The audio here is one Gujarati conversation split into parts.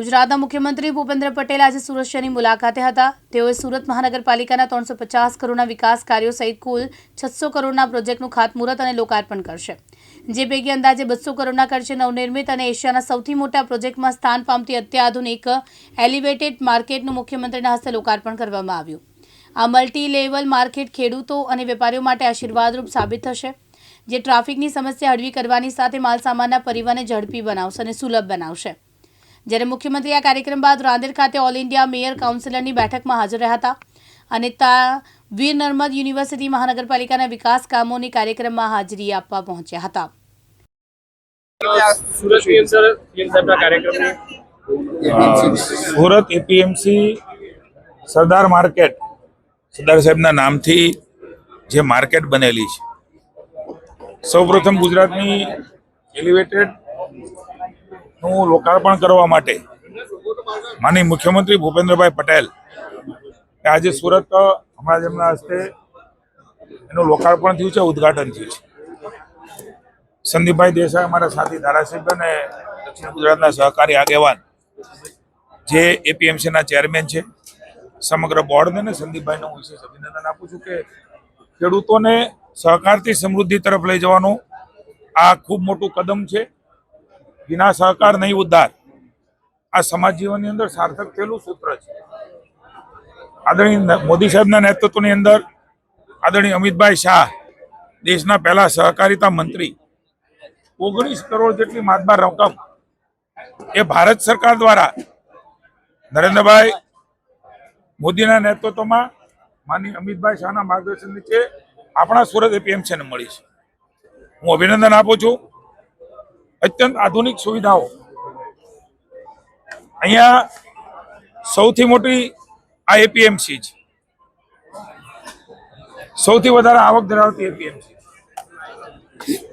ગુજરાતના મુખ્યમંત્રી ભૂપેન્દ્ર પટેલ આજે સુરત શહેરની મુલાકાતે હતા. તેઓએ સુરત મહાનગરપાલિકાના ત્રણસો પચાસ કરોડના વિકાસ કાર્યો સહિત કુલ છસો કરોડના પ્રોજેક્ટનું ખાતમુહૂર્ત અને લોકાર્પણ કરશે. જે પૈકી અંદાજે બસો કરોડના ખર્ચે નવનિર્મિત અને એશિયાના સૌથી મોટા પ્રોજેક્ટમાં સ્થાન પામતી અત્યાધુનિક એલિવેટેડ માર્કેટનું મુખ્યમંત્રીના હસ્તે લોકાર્પણ કરવામાં આવ્યું. આ મલ્ટી લેવલ માર્કેટ ખેડૂતો અને વેપારીઓ માટે આશીર્વાદરૂપ સાબિત થશે, જે ટ્રાફિકની સમસ્યા હળવી કરવાની સાથે માલસામાનના પરિવહનને ઝડપી બનાવશે અને સુલભ બનાવશે. જ્યારે મુખ્યમંત્રી આ કાર્યક્રમ બાદ રાંદેર ખાતે ઓલ ઇન્ડિયા મેયર કાઉન્સિલરની બેઠકમાં હાજર રહ્યા હતા. અને તા વીર નર્મદ યુનિવર્સિટી મહાનગરપાલિકાના વિકાસ કામોની કાર્યક્રમમાં હાજરી આપવા પહોંચ્યા હતા. સુરત એપીએમસી સરદાર માર્કેટ સરદાર સાહેબના નામથી જે માર્કેટ બનેલી છે. સૌપ્રથમ ગુજરાતની એલિવેટેડ નું લોકાર્પણ કરવા માટે માનનીય મુખ્યમંત્રી ભૂપેન્દ્રભાઈ પટેલ આજે સુરત, હમણાં જ એમના હસ્તે એનું લોકાર્પણ થયું છે, ઉદ્ઘાટન થયું છે. સંદીપભાઈ દેસાઈ અમારા સાથી ધારાસભ્ય અને દક્ષિણ ગુજરાતના સહકારી આગેવાન, જે એપીએમસીના ચેરમેન છે. સમગ્ર બોર્ડને ને સંદીપભાઈને હું વિશેષ અભિનંદન આપું છું કે ખેડૂતોને સહકારથી સમૃદ્ધિ તરફ લઈ જવાનું આ ખૂબ મોટું કદમ છે. વિના સહકાર નહીં ઉદ્ધાર. આ સમાજ જીવનની અંદર સાર્થક થયેલું સૂત્ર છે. આદરણીય મોદી સાહેબના નેતૃત્વની અંદર આદરણીય અમિતભાઈ શાહ, દેશના પહેલા સહકારિતા મંત્રી, ઓગણીસ કરોડ જેટલી માતબાર રકમ એ ભારત સરકાર દ્વારા નરેન્દ્રભાઈ મોદીના નેતૃત્વમાં માની અમિતભાઈ શાહના માર્ગદર્શન નીચે આપણા સુરત એપીએમસીને મળી છે. હું અભિનંદન આપું છું. અત્યંત આધુનિક સુવિધાઓ. અહીંયા સૌથી મોટી આ એપીએમસી છે. સૌથી વધારે આવક ધરાવતી એપીએમસી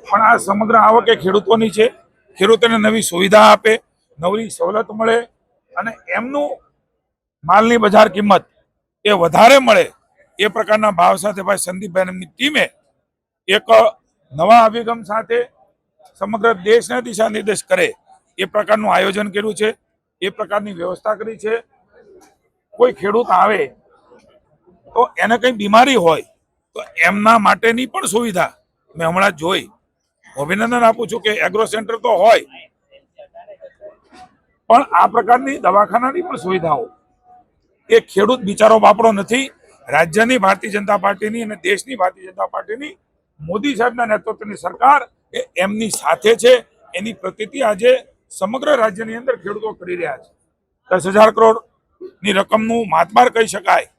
પણ આ સમગ્ર આવક એ ખેડૂતોની છે. ખેડૂતોને નવી સુવિધા આપે, નવી સવલત મળે અને એમનું માલની બજાર કિંમત એ વધારે મળે એ પ્રકારના ભાવ સાથે ભાઈ સંદીપભાઈ એમની ટીમે એક નવા અભિગમ સાથે સમગ્ર દેશને દિશા નિર્દેશ કરે એ પ્રકારનું આયોજન કર્યું છે, એ પ્રકારની વ્યવસ્થા કરી છે. કોઈ ખેડૂત આવે તો એને કંઈ બીમારી હોય તો એમના માટેની પણ સુવિધા મેં હમણાં જોઈ. અભિનંદન આપું છું કે એગ્રો સેન્ટર તો હોય, પણ આ પ્રકારની દવાખાનાની પણ સુવિધાઓ. એ ખેડૂત બિચારો બાપડો નથી. રાજ્યની ભારતીય જનતા પાર્ટીની અને દેશની ભારતીય જનતા પાર્ટીની મોદી સાહેબના નેતૃત્વની સરકાર એ એમની સાથે છે, એની પ્રતિતિ આજે સમગ્ર રાજ્યની અંદર ખેડૂતો કરી રહ્યા છે. દસ હજાર કરોડની રકમનું માતમાર કહી શકાય.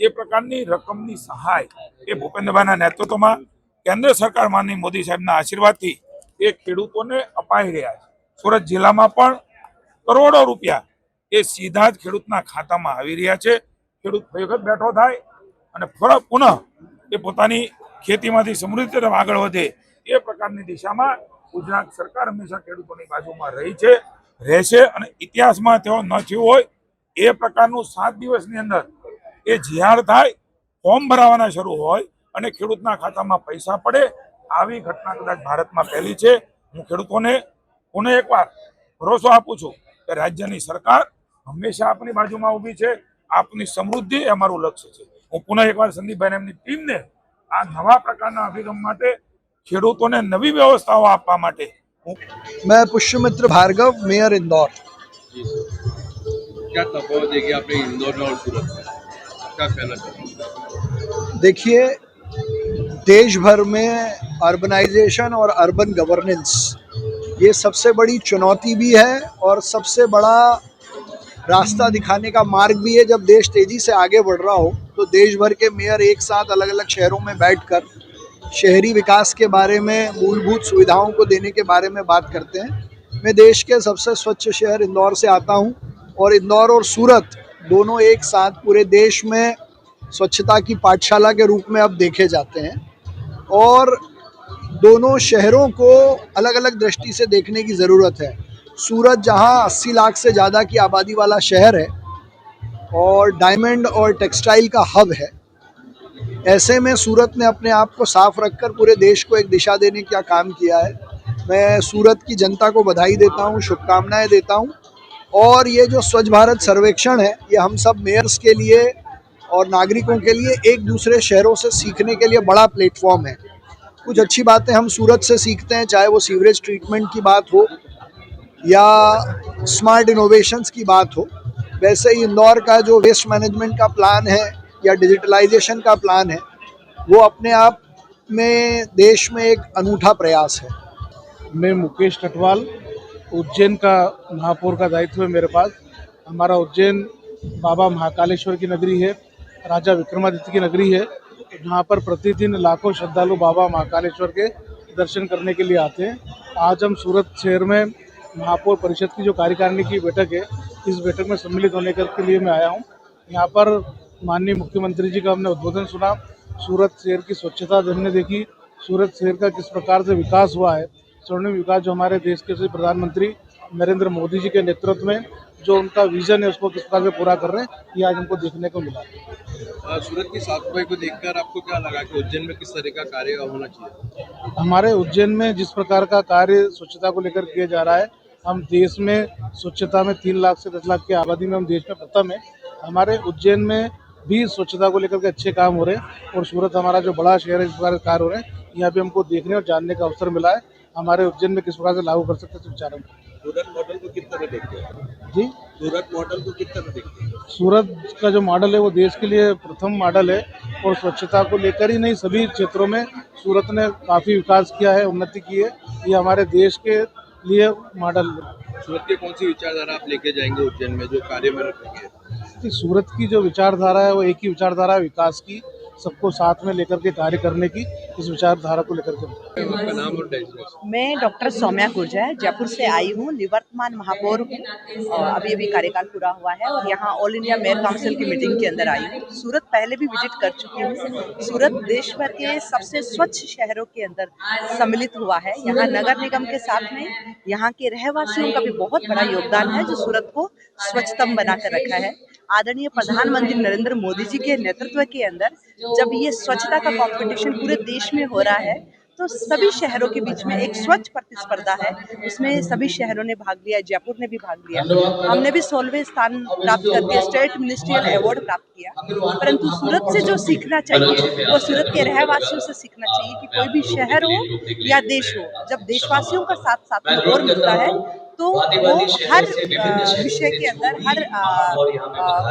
એ પ્રકારની રકમની સહાય એ ભૂપેન્દ્રભાઈના નેતૃત્વમાં કેન્દ્ર સરકાર માનની મોદી સાહેબના આશીર્વાદથી એ ખેડૂતોને અપાઈ રહ્યા છે. સુરત જિલ્લામાં પણ કરોડો રૂપિયા એ સીધા જ ખેડૂતના ખાતામાં આવી રહ્યા છે. ખેડૂત વખત બેઠો થાય અને પુનઃ એ પોતાની ખેતીમાંથી સમૃદ્ધિ તરફ આગળ વધે એ પ્રકારની દિશામાં ગુજરાત સરકાર હંમેશા ખેડૂતોની બાજુમાં રહી છે રહેશે અને ઇતિહાસમાં તેઓ ન થયું હોય એ પ્રકારનું સાત દિવસની અંદર એ જીઆર થાય, ફોર્મ ભરાવાના શરૂ હોય અને ખેડૂતના ખાતામાં પૈસા પડે, આવી ઘટના કદાચ ભારતમાં પહેલી છે. હું ખેડૂતોને પુનઃ એકવાર ભરોસો આપું છું કે રાજ્યની સરકાર હંમેશા આપની બાજુમાં ઊભી છે, આપની સમૃદ્ધિ એ અમારું લક્ષ્ય છે. હું પુનઃ એકવાર સંદીપભાઈ એમની ટીમને આ નવા પ્રકારના અભિગમ માટે ખેડૂતોને નવી વ્યવસ્થાઓ આપવા માટે હું मैं पुष्यमित्र भार्गव मेयर इंदौर क्या तफावत देखिए आपने इंदौर में और सूरत में क्या कहना चाहेंगे देखिए देश भर में अर्बनाइजेशन और अर्बन गवर्नेंस ये सबसे बड़ी चुनौती भी है और सबसे बड़ा रास्ता दिखाने का मार्ग भी है जब देश तेज़ी से आगे बढ़ रहा हो तो देश भर के मेयर एक साथ अलग अलग शहरों में बैठकर शहरी विकास के बारे में, मूलभूत सुविधाओं को देने के बारे में बात करते हैं। मैं देश के सबसे स्वच्छ शहर इंदौर से आता हूँ और इंदौर और सूरत दोनों एक साथ पूरे देश में स्वच्छता की पाठशाला के रूप में अब देखे जाते हैं और दोनों शहरों को अलग अलग दृष्टि से देखने की ज़रूरत है। सूरत जहाँ 80 लाख से ज़्यादा की आबादी वाला शहर है और डायमंड और टेक्सटाइल का हब है। ऐसे में सूरत ने अपने आप को साफ़ रखकर पूरे देश को एक दिशा देने का काम किया है। मैं सूरत की जनता को बधाई देता हूँ, शुभकामनाएँ देता हूँ और ये जो स्वच्छ भारत सर्वेक्षण है, ये हम सब मेयर्स के लिए और नागरिकों के लिए एक दूसरे शहरों से सीखने के लिए बड़ा प्लेटफॉर्म है। कुछ अच्छी बातें हम सूरत से सीखते हैं, चाहे वो सीवरेज ट्रीटमेंट की बात हो या स्मार्ट इनोवेशंस की बात हो। वैसे ही इंदौर का जो वेस्ट मैनेजमेंट का प्लान है या डिजिटलाइजेशन का प्लान है, वो अपने आप में देश में एक अनूठा प्रयास है। मैं मुकेश कटवाल उज्जैन का, महापौर का दायित्व है मेरे पास। हमारा उज्जैन बाबा महाकालेश्वर की नगरी है, राजा विक्रमादित्य की नगरी है, जहाँ पर प्रतिदिन लाखों श्रद्धालु बाबा महाकालेश्वर के दर्शन करने के लिए आते हैं। आज हम सूरत शहर में महापौर परिषद की जो कार्यकारिणी की बैठक है, इस बैठक में सम्मिलित होने के लिए मैं आया हूँ। यहाँ पर माननीय मुख्यमंत्री जी का हमने उद्बोधन सुना। सूरत शहर की स्वच्छता हमने देखी सूरत शहर का किस प्रकार से विकास हुआ है स्वर्णिम विकास जो हमारे देश के प्रधानमंत्री नरेंद्र मोदी जी के नेतृत्व में जो उनका विजन है उसको किस प्रकार से पूरा कर रहे हैं ये आज हमको देखने को मिला। सूरत की साफ़ सफ़ाई को देखकर आपको क्या लगा कि उज्जैन में किस तरह का कार्य होना चाहिए? हमारे उज्जैन में जिस प्रकार का कार्य स्वच्छता को लेकर किया जा रहा है हम देश में स्वच्छता में तीन लाख से दस लाख की आबादी में हम देश में प्रथम है। हमारे उज्जैन में भी स्वच्छता को लेकर के अच्छे काम हो रहे हैं और सूरत हमारा जो बड़ा शहर है इस प्रकार कार्य हो रहे हैं यहाँ पे हमको देखने और जानने का अवसर मिला है। हमारे उज्जैन में किस प्रकार से लागू कर सकते हैं विचार सूरत मॉडल को देखते हैं? जी? सूरत मॉडल को देखते हैं? सूरत का जो मॉडल है वो देश के लिए प्रथम मॉडल है और स्वच्छता को लेकर ही नहीं सभी क्षेत्रों में सूरत ने काफ़ी विकास किया है उन्नति की है। ये हमारे देश के लिए मॉडल सूरत की कौन सी विचारधारा आप लेके जाएँगे उज्जैन में जो कार्य में रखेंगे? कि सूरत की जो विचारधारा है वो एक ही विचारधारा है विकास की सबको साथ में लेकर के कार्य करने की इस विचारधारा को लेकर के। मैं डॉक्टर सौम्या गुर्जर जयपुर से आई हूँ निवर्तमान महापौर अभी अभी कार्यकाल पूरा हुआ है और यहाँ ऑल इंडिया मेयर काउंसिल की मीटिंग के अंदर आई हूँ। सूरत पहले भी विज़िट कर चुकी हूँ। सूरत देश भर के सबसे स्वच्छ शहरों के अंदर सम्मिलित हुआ है। यहाँ नगर निगम के साथ में यहाँ के रहवासियों का भी बहुत बड़ा योगदान है जो सूरत को स्वच्छतम बनाकर रखा है। आदरणीय प्रधानमंत्री नरेंद्र मोदी जी के नेतृत्व के अंदर जब ये स्वच्छता का कंपटीशन पूरे देश में हो रहा है तो सभी शहरों के बीच में एक स्वच्छ प्रतिस्पर्धा है। उसमें सभी शहरों ने भाग लिया, जयपुर ने भी भाग लिया। हमने भी सोलहवें स्थान प्राप्त कर दिया, स्टेट मिनिस्ट्रियल अवार्ड प्राप्त किया। परंतु सूरत से जो सीखना चाहिए, वो सूरत के रहवासियों से सीखना चाहिए कि कोई भी शहर हो या देश हो, जब देशवासियों का साथ साथ में और मिलता है तो वो हर विषय के अंदर हर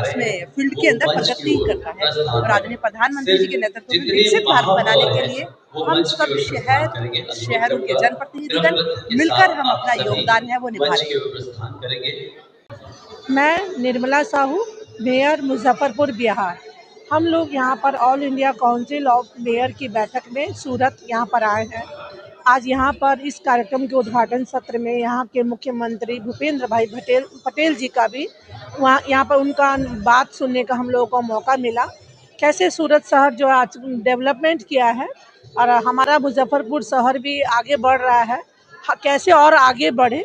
उसमें फ़ील्ड के अंदर प्रगति करता है और आदरणीय प्रधानमंत्री जी के नेतृत्व में विकसित भारत बनाने के लिए हम सब शहर शहरों के जनप्रतिनिधिगण मिलकर हम अपना योगदान है वो निभा रहे हैं। मैं निर्मला साहू मेयर मुजफ्फरपुर बिहार। हम लोग यहाँ पर all India council of mayor की बैठक में सूरत यहाँ पर आए हैं। आज यहाँ पर इस कार्यक्रम के उद्घाटन सत्र में यहाँ के मुख्यमंत्री भूपेंद्र भाई पटेल पटेल जी का भी वहाँ, यहाँ पर उनका बात सुनने का हम लोगों को मौका मिला। कैसे सूरत शहर जो आज डेवलपमेंट किया है और हमारा मुजफ्फरपुर शहर भी आगे बढ़ रहा है, कैसे और आगे बढ़े,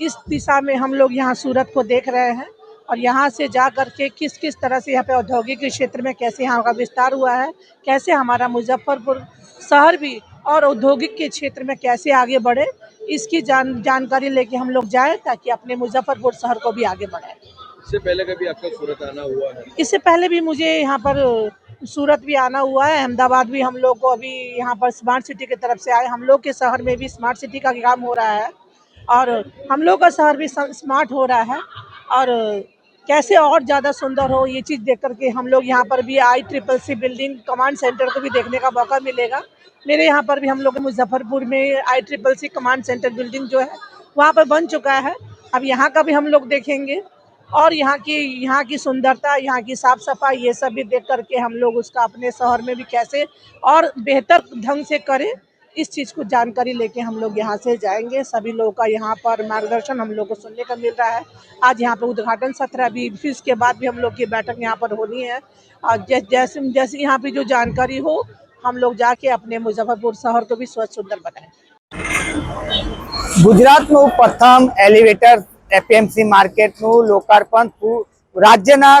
इस दिशा में हम लोग यहाँ सूरत को देख रहे हैं और यहाँ से जा कर के किस किस तरह से यहाँ पे औद्योगिक क्षेत्र में कैसे यहाँ का विस्तार हुआ है, कैसे हमारा मुजफ्फरपुर शहर भी और औद्योगिक के क्षेत्र में कैसे आगे बढ़े इसकी जान जानकारी लेके हम लोग जाएँ ताकि अपने मुजफ्फरपुर शहर को भी आगे बढ़ाएँ। इससे पहले कभी आपका सूरत आना हुआ है? इससे पहले भी मुझे यहाँ पर सूरत भी आना हुआ है अहमदाबाद भी हम लोग को अभी यहाँ पर स्मार्ट सिटी की तरफ़ से आए। हम लोग के शहर में भी स्मार्ट सिटी का काम हो रहा है और हम लोग का शहर भी स्मार्ट हो रहा है और कैसे और ज़्यादा सुंदर हो ये चीज़ देख करके हम लोग यहाँ पर भी I triple C building command centre को भी देखने का मौका मिलेगा। मेरे यहाँ पर भी हम लोग मुजफ्फरपुर में I triple C command centre building जो है, वहाँ पर बन चुका है। अब यहाँ का भी हम लोग देखेंगे और यहाँ की यहाँ की सुंदरता, यहाँ की साफ़ सफ़ाई ये सब भी देख करके हम लोग उसका अपने शहर में भी कैसे और बेहतर ढंग से करें। इस चीज़ को जानकारी लेके हम लोग यहाँ से जाएंगे सभी लोगों का यहाँ पर मार्गदर्शन हम लोग को सुनने का मिल रहा है आज यहाँ पे उद्घाटन सत्र अभी फिर इसके बाद भी हम लोग की बैठक यहाँ पर होनी है और जै, जैसे जैसे यहाँ पे जो जानकारी हो हम लोग जाके अपने मुजफ्फरपुर शहर को भी स्वच्छ सुंदर बनाएं ગુજરાતનું પ્રથમ એલિવેટર એપીએમસી માર્કેટનું લોકાર્પણ પુ- રાજ્યના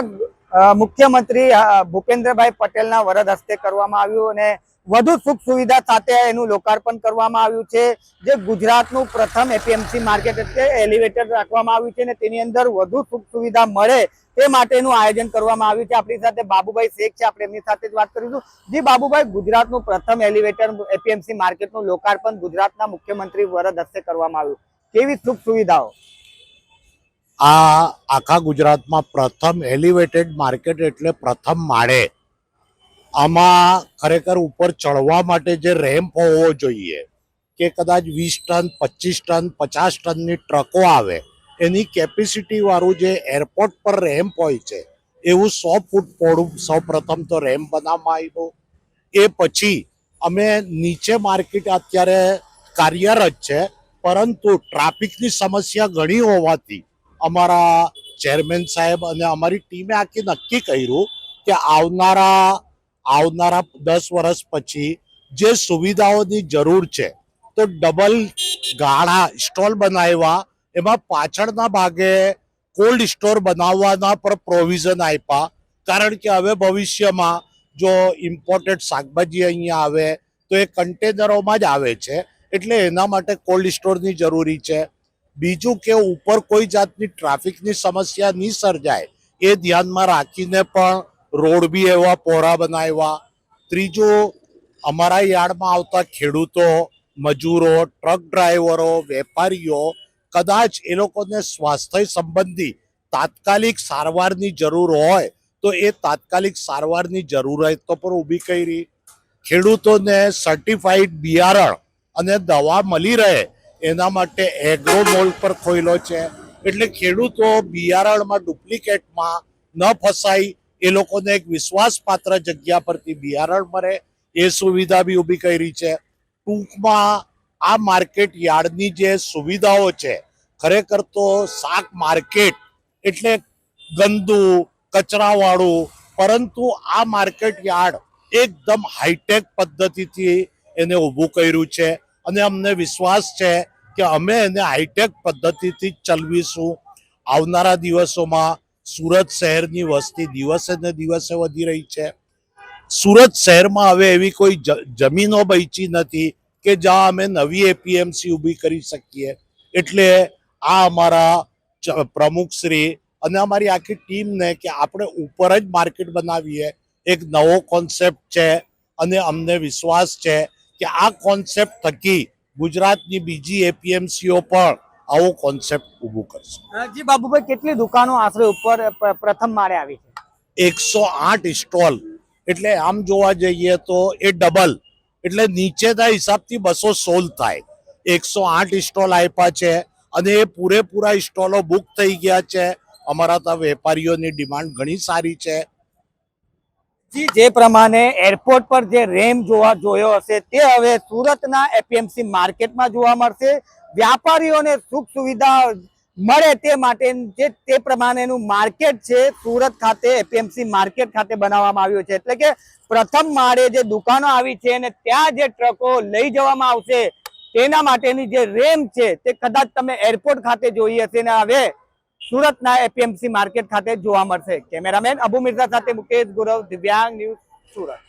અ, મુખ્યમંત્રી અ, ભૂપેન્દ્રભાઈ પટેલના વરદ હસ્તે કરવામાં આવ્યું અને વધુ સુખ સુવિધા સાથે એનું લોકાર્પણ કરવામાં આવ્યું છે. જે ગુજરાતનું પ્રથમ એપીએમસી માર્કેટ એટલે એલિવેટર રાખવામાં આવ્યું છે અને તેની અંદર વધુ સુખ સુવિધા મળે તે માટેનું આયોજન કરવામાં આવ્યું છે. આપણી સાથે બાબુભાઈ શેખ છે. આપણે એમની સાથે જ વાત કરીશું. જી બાબુભાઈ, ગુજરાતનું પ્રથમ એલિવેટર એપીએમસી માર્કેટનું લોકાર્પણ ગુજરાતના મુખ્યમંત્રી વરદ હસ્તે કરવામાં આવ્યું. કેવી સુખ સુવિધાઓ? આ આખા ગુજરાતમાં પ્રથમ એલિવેટેડ માર્કેટ એટલે પ્રથમ માળે. આમાં ખરેખર ઉપર ચડવા માટે જે રેમ્પ હોવો જોઈએ કે કદાચ વીસ ટન, પચીસ ટન, પચાસ ટનની ટ્રકો આવે, એની કેપેસિટી વાળું જે એરપોર્ટ પર રેમ્પ હોય છે, એવું સો ફૂટ પહોળું સૌ પ્રથમ તો રેમ્પ બનાવવામાં આવ્યું. એ પછી અમે નીચે માર્કેટ અત્યારે કાર્યરત છે, પરંતુ ટ્રાફિકની સમસ્યા ઘણી હોવાથી અમારા ચેરમેન સાહેબ અને અમારી ટીમે આખી નક્કી કર્યું કે આવનારા આવનારા દસ વર્ષ પછી જે સુવિધાઓની જરૂર છે, તો ડબલ ગાળા સ્ટોલ બનાવ્યા. એમાં પાછળના ભાગે કોલ્ડ સ્ટોર બનાવવાના પર પ્રોવિઝન આપ્યા. કારણ કે હવે ભવિષ્યમાં જો ઇમ્પોર્ટેડ શાકભાજી અહીંયા આવે, તો એ કન્ટેનરોમાં જ આવે છે. એટલે એના માટે કોલ્ડ સ્ટોરની જરૂરી છે. બીજું કે ઉપર કોઈ જાતની ટ્રાફિકની સમસ્યા નહીં સર્જાય, એ ધ્યાનમાં રાખીને પણ રોડ બી એવા, પોરા બનાવ્યા. ત્રીજો, અમારા યાર્ડમાં આવતા ખેડૂતો, મજૂરો, ટ્રક ડ્રાઈવરો, વેપારીઓ, કદાચ એ લોકોને સ્વાસ્થ્ય સંબંધી તાત્કાલિક સારવારની જરૂર હોય, તો એ તાત્કાલિક સારવારની જરૂરિયાતો પર ઊભી કરી. ખેડૂતોને સર્ટિફાઈડ બિયારણ અને દવા મળી રહે, એના માટે એગ્રો મોલ પર ખોયલો છે. એટલે ખેડૂતો બિયારણમાં ડુપ્લિકેટમાં ન ફસાય એ લોકોને એક વિશ્વાસપાત્ર જગ્યા પરથી બિયારણ મળે, એ સુવિધા બી ઊભી કરી છે. ટૂંકમાં આ માર્કેટ યાર્ડની જે સુવિધાઓ છે, ખરેખર તો શાક માર્કેટ એટલે ગંદુ, કચરાવાળું, પરંતુ આ માર્કેટ યાર્ડ એકદમ હાઈટેક પદ્ધતિથી એને ઊભું કર્યું છે અને અમને વિશ્વાસ છે કે અમે એને હાઈટેક પદ્ધતિથી ચલાવીશું. આવનારા દિવસોમાં સુરત શહેરની વસ્તી દિવસે ને દિવસે વધી રહી છે. સુરત શહેરમાં હવે એવી કોઈ જમીનો બચી નથી કે જ્યાં અમે નવી એપીએમસી ઊભી કરી શકીએ. એટલે આ અમારા પ્રમુખશ્રી અને અમારી આખી ટીમને કે આપણે ઉપર જ માર્કેટ બનાવીએ, એક નવો કોન્સેપ્ટ છે અને અમને વિશ્વાસ છે કે આ કોન્સેપ્ટ થકી ગુજરાતની બીજી એપીએમસીઓ પણ આવો કોન્સેપ્ટ ઊભું કરશે. જી બાબુભાઈ કેટલી દુકાનો આશરે ઉપર પ્રથમ માળે આવી છે? એકસો આઠ સ્ટોલ. એટલે આમ જોવા જઈએ તો એ ડબલ એટલે નીચેના હિસાબથી બસો સોલ થાય. એકસો આઠ સ્ટોલ આપ્યા છે અને એ પૂરેપૂરા સ્ટોલો બુક થઈ ગયા છે. અમારા ત્યાં વેપારીઓની ડિમાન્ડ ઘણી સારી છે. જી જે પ્રમાણે એરપોર્ટ પર જે રેમ જોવા જોયો હશે તે હવે સુરતના એપીએમસી માર્કેટમાં જોવા મળશે. વ્યાપારીઓને સુખ સુવિધા મળે તે માટે જે તે પ્રમાણેનું માર્કેટ છે, સુરત ખાતે એપીએમસી માર્કેટ ખાતે બનાવવામાં આવ્યું છે. એટલે કે પ્રથમ માળે જે દુકાનો આવી છે અને ત્યાં જે ટ્રકો લઈ જવામાં આવશે, તેના માટેની જે રેમ છે, તે કદાચ તમે એરપોર્ટ ખાતે જોઈ હશે ને હવે સુરતના એપીએમસી માર્કેટ ખાતે જોવા મળશે. કેમેરામેન અબુ મિર્ઝા સાથે મુકેશ ગુરવ, દિવ્યાંગ ન્યૂઝ સુરત.